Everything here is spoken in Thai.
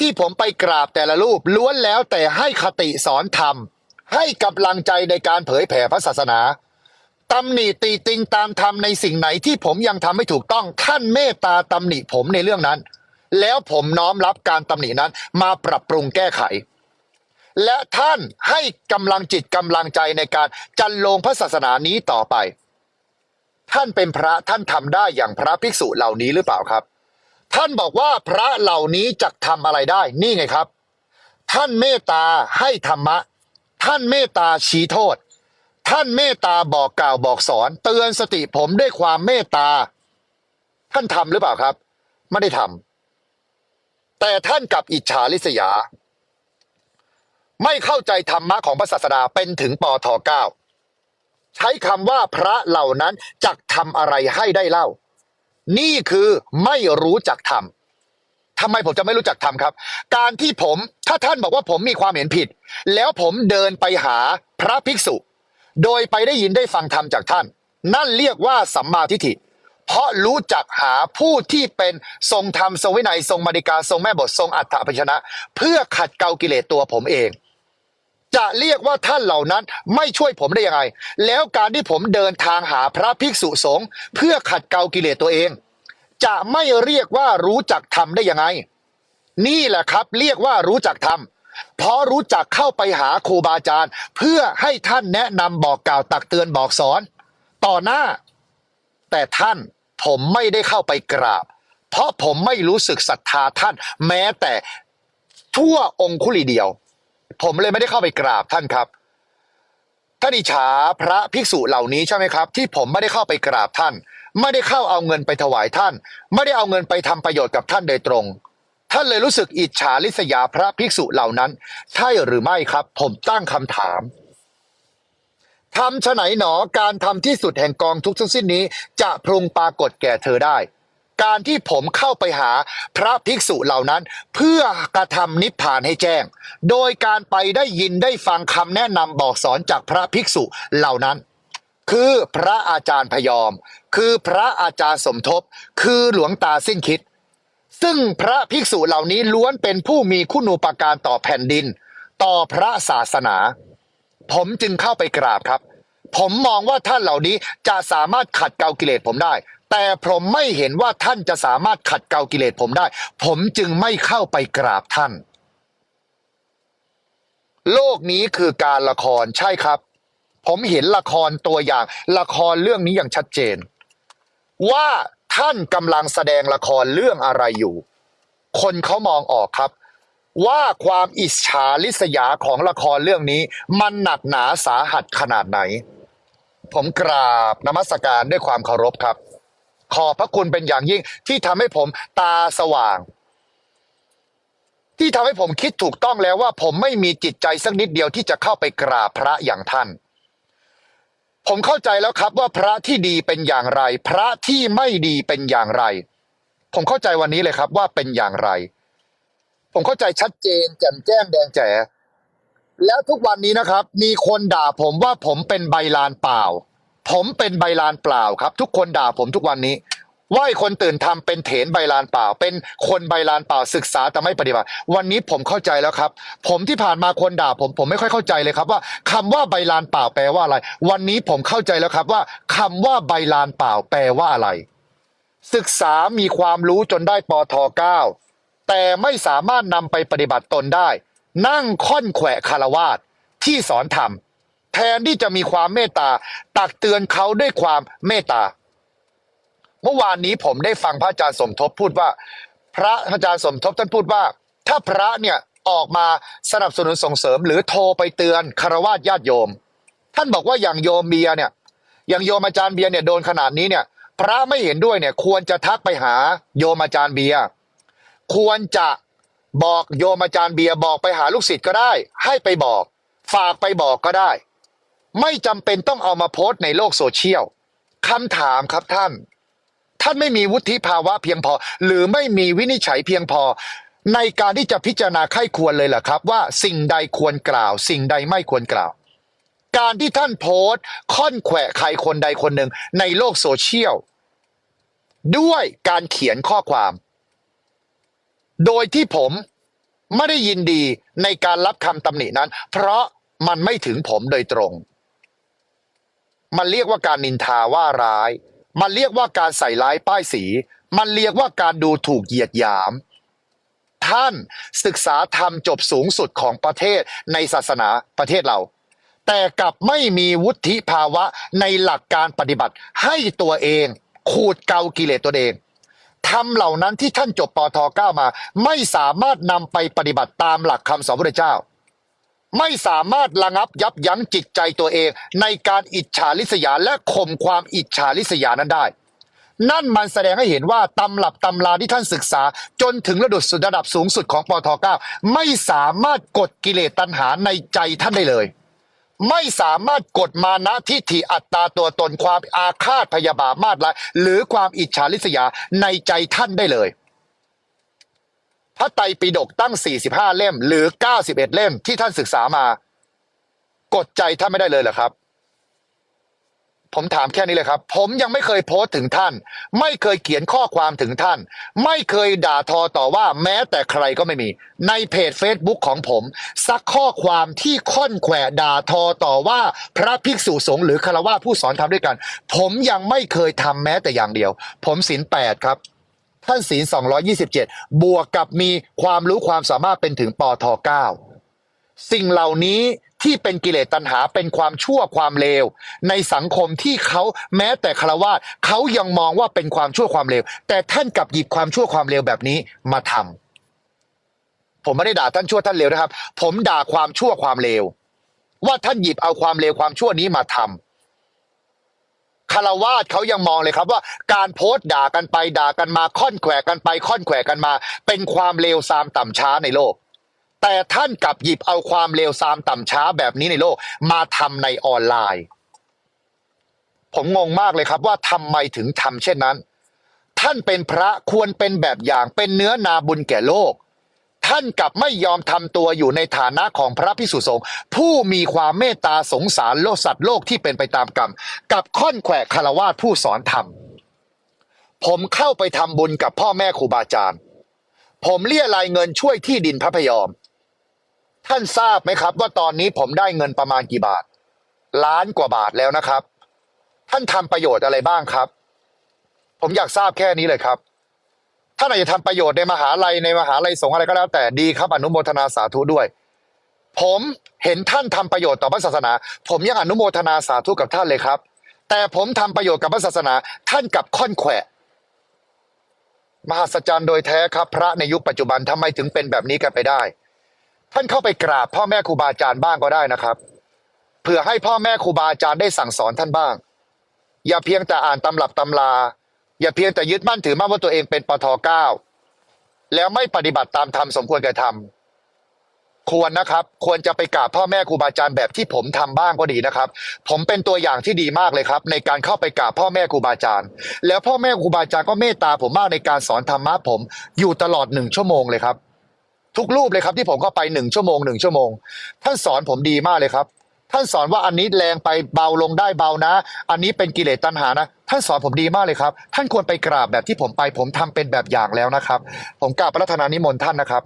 ที่ผมไปกราบแต่ละรูปล้วนแล้วแต่ให้คติสอนธรรม ให้กำลังใจในการเผยแผ่พระศาสนาตำหนิตีติงตามธรรมในสิ่งไหนที่ผมยังทำไม่ถูกต้องท่านเมตตาตำหนิผมในเรื่องนั้น แล้วผมน้อมรับการตำหนินั้นมาปรับปรุงแก้ไข และท่านให้กำลังจิตกำลังใจในการจันลงพระศาสนานี้ต่อไป ท่านเป็นพระท่านทำได้อย่างพระภิกษุเหล่านี้หรือเปล่าครับ ท่านบอกว่าพระเหล่านี้จะทำอะไรได้นี่ไงครับ ท่านเมตตาให้ธรรมะ ท่านเมตตาชี้โทษ ท่านเมตตาบอกกล่าวบอกสอน เตือนสติผมด้วยความเมตตา ท่านทำหรือเปล่าครับ ไม่ได้ทำแต่ท่านกับอิจฉาริษยา ไม่เข้าใจธรรมะของพระศาสดาเป็นถึงปทเก้าใช้คำว่าพระเหล่านั้นจักทำอะไรให้ได้เล่า นี่คือไม่รู้จักทำทำไมผมจะไม่รู้จักทำครับ การที่ผมถ้าท่านบอกว่าผมมีความเห็นผิด แล้วผมเดินไปหาพระภิกษุ โดยไปได้ยินได้ฟังธรรมจากท่าน นั่นเรียกว่าสัมมาทิฏฐิ เพราะรู้จักหาผู้ที่เป็นทรงธรรมทรงวินัยทรงมาริกาทรงแม่บททรงอัฏฐปชนะ เพื่อขัดเกลากิเลสตัวผมเอง จะเรียกว่าท่านเหล่านั้นไม่ช่วยผมได้ยังไง แล้วการที่ผมเดินทางหาพระภิกษุสงฆ์เพื่อขัดเกลากิเลสตัวเอง จะไม่เรียกว่ารู้จักทำได้ยังไง นี่แหละครับเรียกว่ารู้จักทำเพราะรู้จักเข้าไปหาครูบาอาจารย์ เพื่อให้ท่านแนะนำบอกกล่าวตักเตือนบอกสอน ต่อหน้า แต่ท่านผมไม่ได้เข้าไปกราบ เพราะผมไม่รู้สึกศรัทธาท่าน แม้แต่ทั่วองคุลีเดียว ผมเลยไม่ได้เข้าไปกราบท่านครับ ท่านอิจฉาพระภิกษุเหล่านี้ใช่ไหมครับ ที่ผมไม่ได้เข้าไปกราบท่าน ไม่ได้เข้าเอาเงินไปถวายท่าน ไม่ได้เอาเงินไปทำประโยชน์กับท่านโดยตรง ท่านเลยรู้สึกอิจฉาริษยาพระภิกษุเหล่านั้น ใช่หรือไม่ครับ ผมตั้งคำถามทำฉไหนหนอการทำที่สุดแห่งกองทุกทั้งสิ้นนี้ จะพรุงปรากฏแก่เธอได้ การที่ผมเข้าไปหาพระภิกษุเหล่านั้น เพื่อกระทำนิพพานให้แจ้ง โดยการไปได้ยินได้ฟังคำแนะนำบอกสอนจากพระภิกษุเหล่านั้น คือพระอาจารย์พยอม คือพระอาจารย์สมทบ คือหลวงตาสิ้นคิด ซึ่งพระภิกษุเหล่านี้ล้วนเป็นผู้มีคุณูปการต่อแผ่นดิน ต่อพระศาสนา ผมจึงเข้าไปกราบครับผมมองว่าท่านเหล่านี้จะสามารถขัดเกลากิเลสผมได้ แต่ผมไม่เห็นว่าท่านจะสามารถขัดเกลากิเลสผมได้ ผมจึงไม่เข้าไปกราบท่าน โลกนี้คือการละครใช่ครับ ผมเห็นละครตัวอย่าง ละครเรื่องนี้อย่างชัดเจน ว่าท่านกำลังแสดงละครเรื่องอะไรอยู่ คนเขามองออกครับ ว่าความอิจฉาริษยาของละครเรื่องนี้ มันหนักหนาสาหัสขนาดไหน ผมกราบนมัสการด้วยความเคารพครับ ขอบพระคุณเป็นอย่างยิ่ง ที่ทำให้ผมตาสว่าง ที่ทำให้ผมคิดถูกต้องแล้วว่า ผมไม่มีจิตใจสักนิดเดียวที่จะเข้าไปกราบพระอย่างท่าน ผมเข้าใจแล้วครับว่าพระที่ดีเป็นอย่างไร พระที่ไม่ดีเป็นอย่างไร ผมเข้าใจวันนี้เลยครับว่าเป็นอย่างไร ผมเข้าใจชัดเจนแจ่มแจ้งแดงแจ๋แล้วทุกวันนี้นะครับ มีคนด่าผมว่าผมเป็นใบลานเปล่า ผมเป็นใบลานเปล่าครับ ทุกคนด่าผมทุกวันนี้ว่าไอ้คนตื่นทำเป็นเถนใบลานเปล่า เป็นคนใบลานเปล่าศึกษาแต่ไม่ปฏิบัติ วันนี้ผมเข้าใจแล้วครับ ผมที่ผ่านมาคนด่าผมผมไม่ค่อยเข้าใจเลยครับว่าคำว่าใบลานเปล่าแปลว่าอะไร วันนี้ผมเข้าใจแล้วครับว่าคำว่าใบลานเปล่าแปลว่าอะไร ศึกษามีความรู้จนได้ปทเก้าแต่ไม่สามารถนำไปปฏิบัติตนได้ นั่งค่อนแขวะคารวาสที่สอนธรรม ทนที่จะมีความเมตตาตักเตือนเขาด้วยความเมตตา เมื่อวานนี้ผมได้ฟังพระอาจารย์สมทบพูดว่า พระอาจารย์สมทบท่านพูดว่า ถ้าพระเนี่ยออกมาสนับสนุนส่งเสริม หรือโทรไปเตือนคารวาสญาติโยม ท่านบอกว่าอย่างโยมเบียเนี่ยอย่างโยมอาจารย์เบียเนี่ยโดนขนาดนี้เนี่ย พระไม่เห็นด้วยเนี่ย ควรจะทักไปหาโยมอาจารย์เบียควรจะบอกโยมอาจารย์เบียบอกไปหาลูกศิษย์ก็ได้ ให้ไปบอก ฝากไปบอกก็ได้ ไม่จำเป็นต้องเอามาโพสต์ในโลกโซเชียลคำถามครับท่าน ท่านไม่มีวุฒิภาวะเพียงพอ หรือไม่มีวินิจฉัยเพียงพอ ในการที่จะพิจารณาไข้ควรเลยเหรอครับ ว่าสิ่งใดควรกล่าว สิ่งใดไม่ควรกล่าว การที่ท่านโพสต์ค่อนแขวะใครคนใดคนหนึ่งในโลกโซเชียลด้วยการเขียนข้อความ โดยที่ผมไม่ได้ยินดีในการรับคำตำหนินั้น เพราะมันไม่ถึงผมโดยตรง มันเรียกว่าการนินทาว่าร้าย มันเรียกว่าการใส่ร้ายป้ายสี มันเรียกว่าการดูถูกเหยียดหยาม ท่านศึกษาธรรมจบสูงสุดของประเทศในศาสนาประเทศเรา แต่กลับไม่มีวุฒิภาวะในหลักการปฏิบัติให้ตัวเอง ขูดเกากิเลสตัวเองทำเหล่านั้นที่ท่านจบปทเก้ามา ไม่สามารถนำไปปฏิบัติตามหลักคำสอนพระเจ้า ไม่สามารถระงับยับยั้งจิตใจตัวเอง ในการอิจฉาริษยาและข่มความอิจฉาริษยานั้นได้ นั่นมันแสดงให้เห็นว่าตำรับตำราที่ท่านศึกษา จนถึงระดับสุดระดับสูงสุดของปทเก้าไม่สามารถกดกิเลสตัณหาในใจท่านได้เลย ไม่สามารถกดมานะทิฏฐิอัตตาตัวตนความอาฆาตพยาบาทมาดร้ายหรือความอิจฉาริษยาในใจท่านได้เลย พระไตรปิฎกตั้ง 45 เล่ม หรือ 91 เล่มที่ท่านศึกษามากดใจท่านไม่ได้เลยเหรอครับ ผมถามแค่นี้เลยครับ ผมยังไม่เคยโพสต์ถึงท่าน ไม่เคยเขียนข้อความถึงท่าน ไม่เคยด่าทอต่อว่าแม้แต่ใครก็ไม่มี ในเพจ Facebook ของผม ซักข้อความที่ค่อนแขวด่าทอต่อว่าพระภิกษุสงฆ์หรือคารวะผู้สอนทำด้วยกัน ผมยังไม่เคยทำแม้แต่อย่างเดียว ผมศีลแปดครับ ท่านศีล 227 บวกกับมีความรู้ความสามารถเป็นถึงปท9สิ่งเหล่านี้ที่เป็นกิเลสตัณหาเป็นความชั่วความเลว ในสังคมที่เขาแม้แต่คารวะเขายังมองว่าเป็นความชั่วความเลว แต่ท่านกลับหยิบความชั่วความเลวแบบนี้มาทำผมไม่ได้ด่าท่านชั่วท่านเลวนะครับ ผมด่าความชั่วความเลว ว่าท่านหยิบเอาความเลวความชั่วนี้มาทำ คารวาสเขายังมองเลยครับว่าการโพสต์ด่ากันไปด่ากันมาค่อนแขวกันไปค่อนแขวกันมา เป็นความเลวทรามต่ำช้าในโลก แต่ท่านกลับหยิบเอาความเลวทรามต่ำช้าแบบนี้ในโลก มาทำในออนไลน์ ผมงงมากเลยครับว่าทำไมถึงทำเช่นนั้น ท่านเป็นพระควรเป็นแบบอย่างเป็นเนื้อนาบุญแก่โลก ท่านกลับไม่ยอมทำตัวอยู่ในฐานะของพระพิสุสงฆ์ผู้มีความเมตตาสงสารโลกสัตว์โลกที่เป็นไปตามกรรม กับค่อนแขวะคารวาสผู้สอนธรรม ผมเข้าไปทำบุญกับพ่อแม่ครูบาอาจารย์ ผมเรียรายเงินช่วยที่ดินพระพยอม ท่านทราบไหมครับ ว่าตอนนี้ผมได้เงินประมาณกี่บาท ล้านกว่าบาทแล้วนะครับ ท่านทำประโยชน์อะไรบ้างครับ ผมอยากทราบแค่นี้เลยครับ ท่านอาจจะทำประโยชน์ในมหาลัยในมหาลัยสงฆ์อะไรก็แล้ว แต่ดีครับอนุโมทนาสาธุด้วย ผมเห็นท่านทำประโยชน์ต่อพระศาสนา ผมยังอนุโมทนาสาธุกับท่านเลยครับ แต่ผมทำประโยชน์กับพระศาสนา ท่านกับค่อนแขวะมหัศจรรย์โดยแท้ครับ พระในยุคปัจจุบันทำไมถึงเป็นแบบนี้กันไปได้ ท่านเข้าไปกราบพ่อแม่ครูบาอาจารย์บ้างก็ได้นะครับเผื่อให้พ่อแม่ครูบาอาจารย์ได้สั่งสอนท่านบ้าง อย่าเพียงแต่อ่านตำรับตำรา อย่าเพียงแต่ยึดมั่นถือมั่นว่าตัวเองเป็นปทเก้าแล้วไม่ปฏิบัติตามธรรมสมควรแก่ธรรมควรนะครับ ควรจะไปกราบพ่อแม่ครูบาอาจารย์แบบที่ผมทำบ้างก็ดีนะครับ ผมเป็นตัวอย่างที่ดีมากเลยครับ ในการเข้าไปกราบพ่อแม่ครูบาอาจารย์ แล้วพ่อแม่ครูบาอาจารย์ก็เมตตาผมมากในการสอนธรรมะผม อยู่ตลอดหนึ่งชั่วโมงเลยครับ ทุกรูปเลยครับที่ผมเข้าไปหนึ่งชั่วโมงหนึ่งชั่วโมง ท่านสอนผมดีมากเลยครับ ท่านสอนว่าอันนี้แรงไปเบาลงได้เบานะ อันนี้เป็นกิเลสตัณหานะ ท่านสอนผมดีมากเลยครับ ท่านควรไปกราบแบบที่ผมไป ผมทำเป็นแบบอย่างแล้วนะครับ ผมกราบพระธนานิมนต์ท่านนะครับ